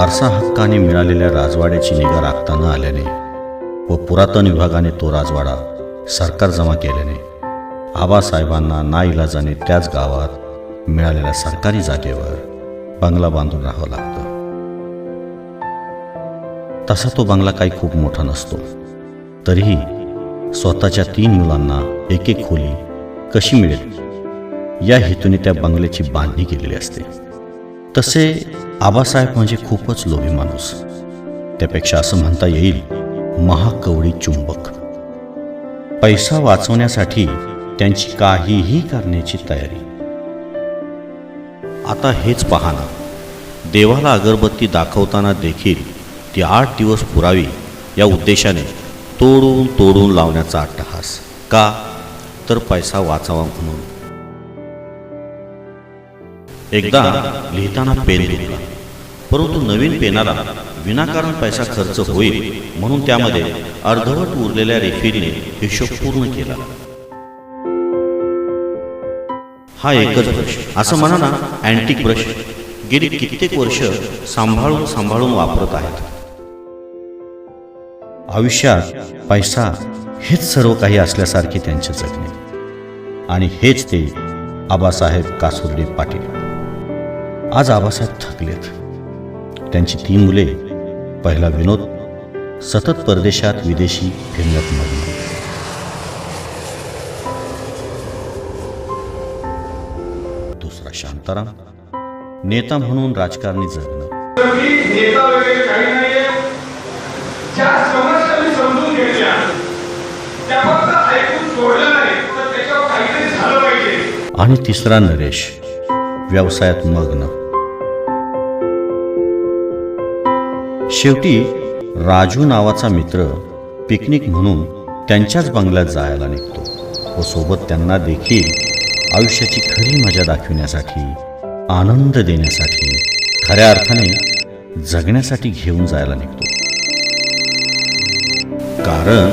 वारसा हक्काने मिळालेल्या राजवाड्याची निगा राखताना आल्याने व पुरातन विभागाने तो राजवाडा सरकार जमा केल्याने आबासाहेबांना नाईलाजाने त्याच गावात मिळालेल्या सरकारी जागेवर बंगला बांधून राहावं लागतं. तसा तो बंगला काही खूप मोठा नसतो. तरीही स्वतःच्या तीन मुलांना एक एक खोली कशी मिळेल? या हेतूने त्या बंगल्याची बांधणी केलेली असते. तसे आबासाहेब म्हणजे खूपच लोभी माणूस. त्यापेक्षा असं म्हणता येईल महाकवडी चुंबक. पैसा वाचवण्यासाठी त्यांची काहीही करण्याची तयारी. आता हेच पाहना देवाला अगरबत्ती दाखवताना देखील ती आठ दिवस पुरावी या उद्देशाने तोडून तोडून लावण्याचा अट्टहास. का? तर पैसा वाचावा म्हणून. एकदा लिहिताना पेन घेतला परंतु नवीन पेनाला विनाकारण पैसा खर्च होईल म्हणून त्यामध्ये अर्धवट उरलेल्या रेफिलने हिशोब पूर्ण केला. हा एकच ब्रश असं म्हणा ना अँटिक ब्रश गेली कित्येक वर्ष सांभाळून सांभाळून वापरत आहेत. आयुष्यात पैसा हेच सर्व काही असल्यासारखे त्यांचे जगणे. आणि हेच ते आबासाहेब कासुर्डे पाटील. आज आबासाहेब थकलेत. त्यांची तीन मुले पहिला विनोद सतत परदेशात विदेशी फिरण्यात मग्न. दुसरा शांताराम नेता म्हणून राजकारणी जगणं. आणि तिसरा नरेश व्यवसायात मग्न. शेवटी राजू नावाचा मित्र पिकनिक म्हणून त्यांच्याच बंगल्यात जायला निघतो व सोबत त्यांना देखील आयुष्याची खरी मजा दाखविण्यासाठी आनंद देण्यासाठी खऱ्या अर्थाने जगण्यासाठी घेऊन जायला निघतो. कारण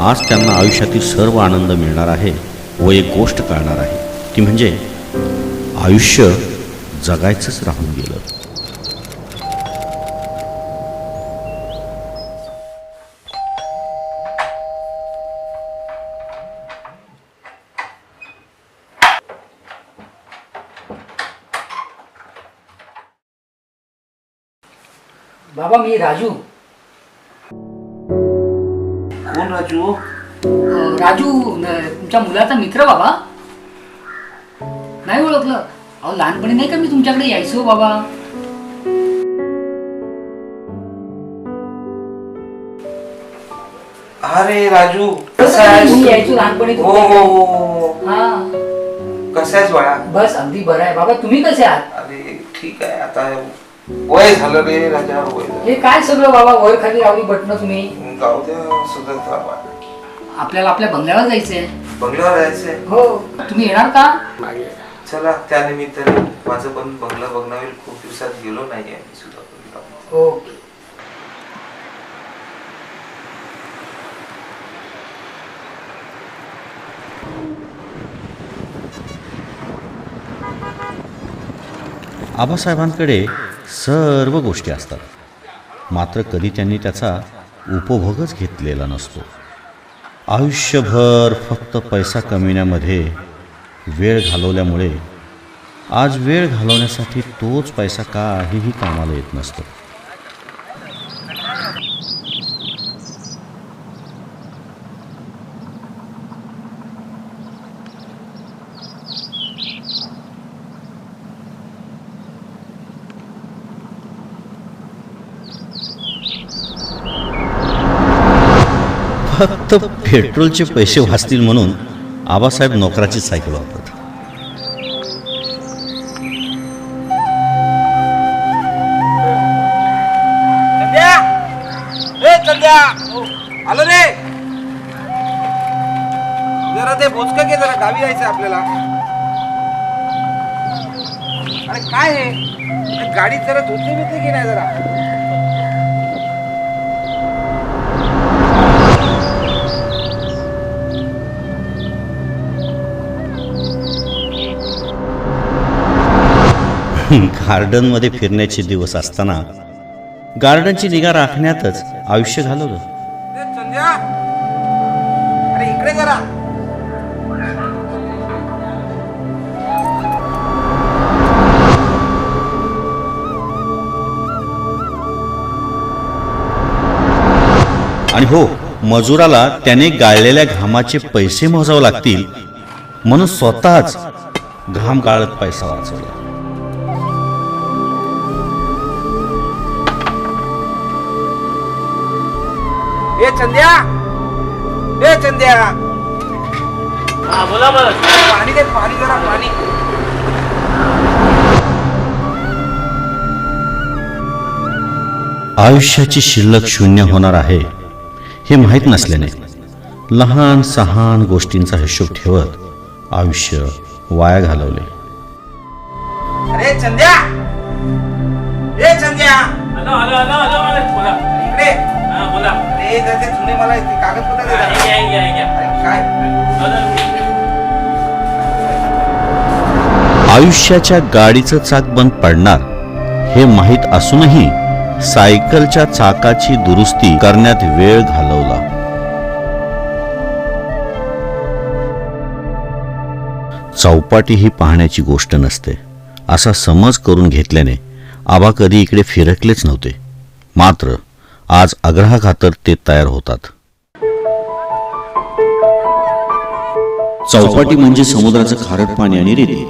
आज त्यांना आयुष्यातील सर्व आनंद मिळणार आहे व एक गोष्ट कळणार आहे ती म्हणजे आयुष्य जगायचंच राहून गेलं. बाबा मी राजू. कोण राजू? अं, राजू न- तुमच्या मुलाचा मित्र बाबा. नाही ओळखलं. अहो लहानपणी नाही का मी तुमच्याकडे यायचो बाबा? अरे राजू कसं? आहेस? यायचो लहानपणी हो हो हो, हो. हा. कसा आहेस बाळा? बस अगदी बरं आहे. बाबा तुम्ही कसे आहात? अरे ठीक आहे. आता वय झालं रे राजा वय झालं. हे काय सगळं बाबा? वर खाली लावली बटणं तुम्ही. जाऊ द्या सुधरता. आपल्याला आपल्या बंगल्यावर जायचंय. बंगल्यावर जायचंय? हो. तुम्ही येणार का? चला त्या निमित्ताने माझं पण बंगला बघण्यावर खूप दिवसात गेलो नाहीये मी सुद्धा बंगला. ओके आबासाहेबांकडे सर्व गोष्टी असतात. मात्र कधी त्यांनी त्याचा उपभोगच घेतलेला नसतो. आयुष्यभर फक्त पैसा कमविण्यामध्ये वेळ घालवल्यामुळे आज वेळ घालवण्यासाठी तोच पैसा काहीही कामाला येत नसतो. फक्त पेट्रोलचे पैसे वाचतील म्हणून आबासाहेब नोकराची सायकल वापरतात. ए आलो रे! जरा ते भोजक घे जरा गावी जायचं आपल्याला. अरे काय हे? गाडी गाडीत जरा धुतली बितली की नाही जरा? गार्डनमध्ये फिरण्याचे दिवस असताना गार्डनची निगा राखण्यातच आयुष्य घालवलं. आणि हो मजुराला त्याने गाळलेल्या घामाचे पैसे मोजावे लागतील म्हणून स्वतःच घाम गाळत पैसा वाचवला. ए चंद्या. ए चंद्या. बोला बोला पाणी दे पाणी जरा पाणी. आयुष्याची शिल्लक शून्य होणार आहे हे माहीत नसल्याने लहान सहान गोष्टींचा हिशोब ठेवत आयुष्य वाया घालवले. अरे चंद्या. ए चंद्या. आलो आलो आलो आलो. अरे जर ते जुने मला ते कागदपत्र दे जरा. घ्या, घ्या, घ्या. अरे काय? आयुष्याच्या गाडीचं चाक बंद पडणार हे माहीत असूनही सायकलच्या चाकाची दुरुस्ती करण्यात वेळ घालवला. चौपाटी ही पाहण्याची गोष्ट नसते. असा समज करून घेतल्याने आबा कधी इकडे फिरकलेच नव्हते. मात्र आज आग्रहाखातर ते तयार होतात. चौपाटी म्हणजे समुद्राचं खारट पाणी आणि रेती.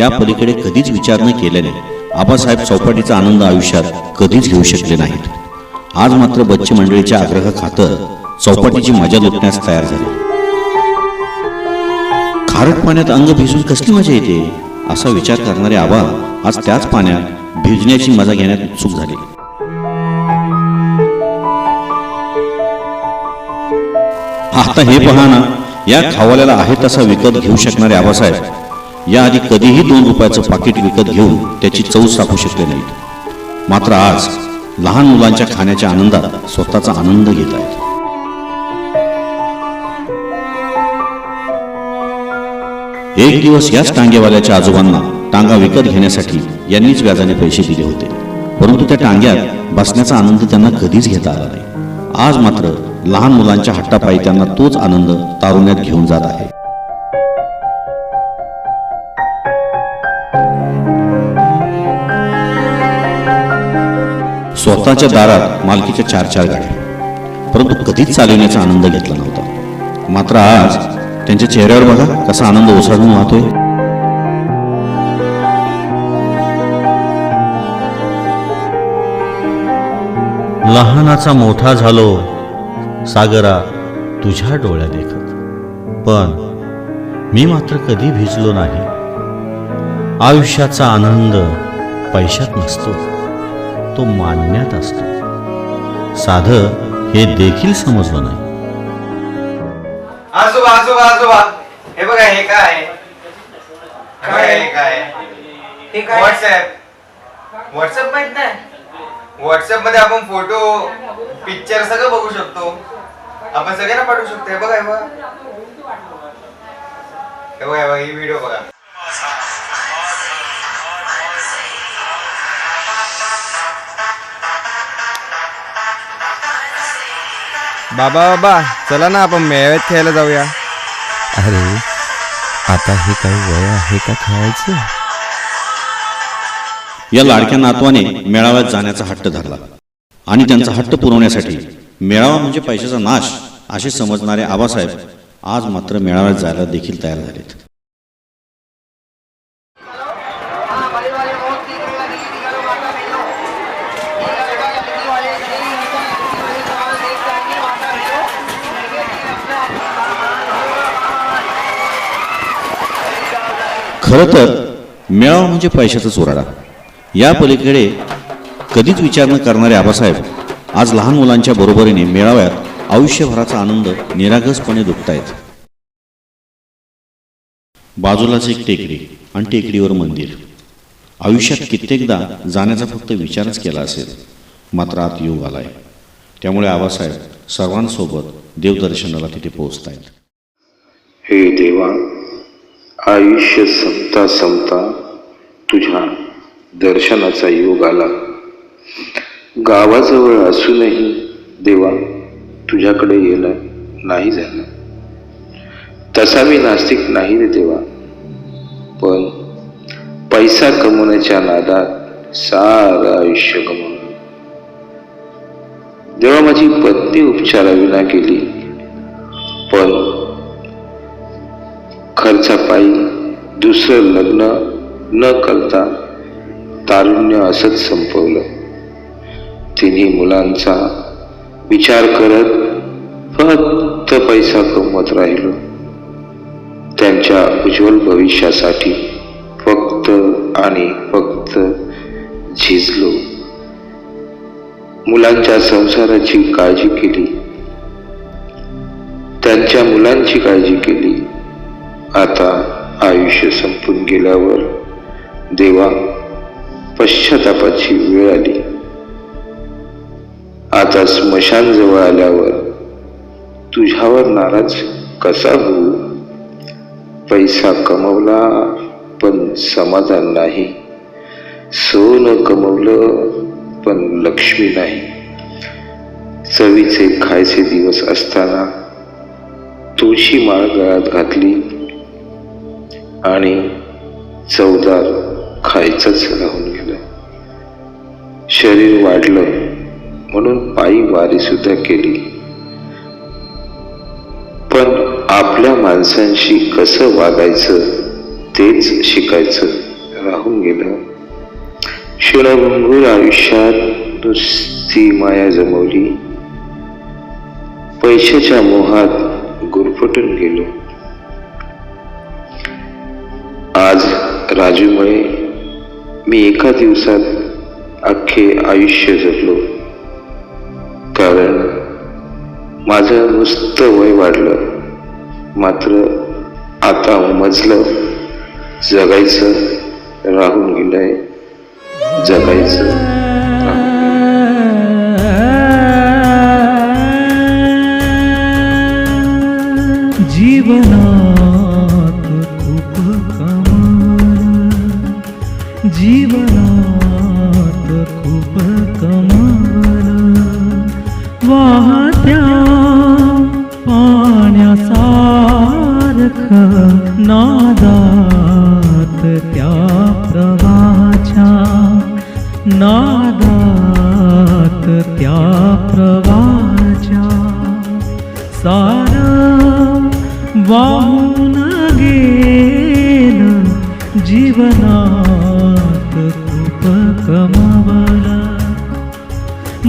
या पलीकडे कधीच विचार न केल्याने आबासाहेब चौपाटीचा आनंद आयुष्यात कधीच घेऊ शकले नाहीत. आज मात्र बच्चे मंडळीच्या आग्रह खातर चौपाटीची मजा लुटण्यास तयार झाली. खारट पाण्यात अंग भिजून कसली मजा येते? असा विचार करणारे आबा आज त्याच पाण्यात भिजण्याची मजा घेण्यात उत्सुक झाले. आता हे पहा ना या खावाल्याला आहे तसा विकत घेऊ शकणारे आबासाहेब. याआधी कधीही दोन रुपयाचं पाकिट विकत घेऊन त्याची चव साखू शकले नाहीत. मात्र आज लहान मुलांच्या खाण्याच्या आनंदात स्वतःचा आनंद घेत आहेत. एक दिवस याच टांगेवाल्याच्या आजोबांना टांगा विकत घेण्यासाठी यांनीच व्याजाने पैसे दिले होते. परंतु त्या टांग्यात बसण्याचा आनंद त्यांना कधीच घेता आला नाही. आज मात्र लहान मुलांच्या हट्टापायी त्यांना तोच आनंद तारुण्यात घेऊन जात आहे. स्वतःच्या दारात मालकीच्या चार चार गाड्या. परंतु कधीच चालवण्याचा आनंद घेतला नव्हता. मात्र आज त्यांच्या चेहऱ्यावर बघा कसा आनंद ओसाडून वाहतोय. लहानाचा मोठा झालो सागरा तुझ्या डोळ्या देखत. पण मी मात्र कधी भिजलो नाही. आयुष्याचा आनंद पैशात नसतो तो मानण्यात असतो. साध हे देखील समजलं नाही. आजोबा आजोबा आजोबा हे बघा हे काय? काय? हे काय? हे काय? व्हॉट्सअप व्हॉट्सअप माहीत नाही. व्हॉट्सअपमध्ये आपण फोटो पिक्चर सगळं बघू शकतो. आपण सगळ्यांना पाठवू शकतो हे बघा हे बघा. हे बघा हे बघा ही व्हिडिओ बघा. बाबा बाबा चला ना आपण मेळ्यात खेळायला जाऊया. अरे आता हे काही वय आहे का खेळायचं? या लाडक्या नातवाने मेळाव्यात जाण्याचा हट्ट धरला आणि त्यांचा हट्ट पुरवण्यासाठी मेळावा म्हणजे पैशाचा नाश असे समजणारे आबासाहेब आज मात्र मेळाव्यात जायला देखील तयार झालेत. खरं तर मेळावा म्हणजे पैशाचा चोराडा. या पलीकडे कधीच विचार न करणारे आबासाहेब आज लहान मुलांच्या बरोबरीने मेळाव्यात आयुष्यभराचा आनंद निरागसपणे दुखतायत. बाजूलाच एक टेकडी आणि टेकडीवर मंदिर. आयुष्यात कित्येकदा जाण्याचा फक्त विचारच केला असेल. मात्र आत योग आलाय. त्यामुळे आबासाहेब सर्वांसोबत देवदर्शनाला तिथे पोहोचतायत. हे देवा आयुष्य संपता संपता तुझ्या दर्शनाचा योग आला. गावाजवळ असूनही देवा तुझ्याकडे येणं नाही झालं. तसा मी नास्तिक नाही रे देवा. पण पैसा कमवण्याच्या नादात सारं आयुष्य गमावलं देवा माझी पत्नी उपचाराविना गेली. पण खर्चापायी दुसरं लग्न न करता तारुण्य असंच संपवलं. तिन्ही मुलांचा विचार करत फक्त पैसा कमवत राहिलो. त्यांच्या उज्ज्वल भविष्यासाठी फक्त आणि फक्त झिजलो. मुलांच्या संसाराची काळजी केली. त्यांच्या मुलांची काळजी केली. आता आयुष्य संपून गेल्यावर देवा पश्चातापाची वेळ आली. आता स्मशानजवळ आल्यावर तुझ्यावर नाराज कसा होऊ? पैसा कमवला पण समाधान नाही. सोनं कमवलं पण लक्ष्मी नाही. चवीचे खायचे दिवस असताना तुळशी माळ गळ्यात घातली आणि चवदार खायचंच राहून गेलं. शरीर वाढलं. म्हणून पायी वारी सुद्धा केली. पण आपल्या माणसांशी कसं वागायचं तेच शिकायचं राहून गेलं. शिळभंगूर आयुष्यात नुसती माया जमवली. पैशाच्या मोहात गुरफटून गेलो. आज राजूमुळे मी एका दिवसात अख्खे आयुष्य जगलो. माझं नुसतं वय वाढलं. मात्र आता उमजलं जगायचं राहून गेलंय जगायचं.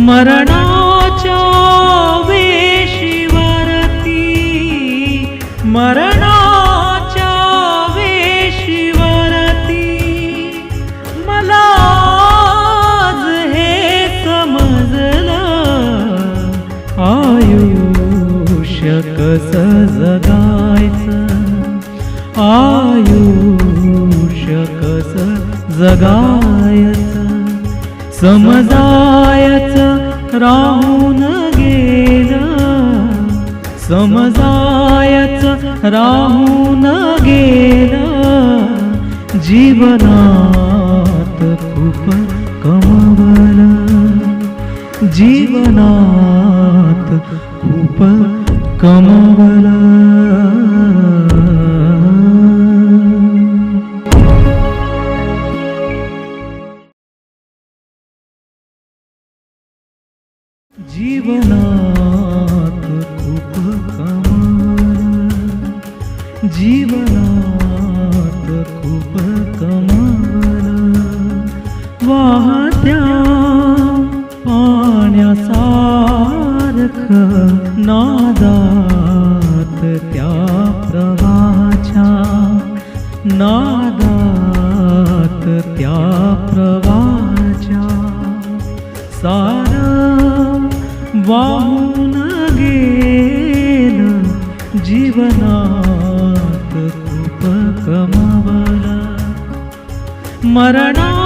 मरणाच्या वेशीवरती मरणाच्या वेशीवरती मला हे समजलं आयुष्य कस जगायचं? आयुष्य कस जगायचं? समजाय राहून गेलं. समजायच राहून गेलं. जीवनात खूप कमवला जीवनात खूप कमवल जीवनात होऊन गेल जीवनात खूप कमावला. मरणा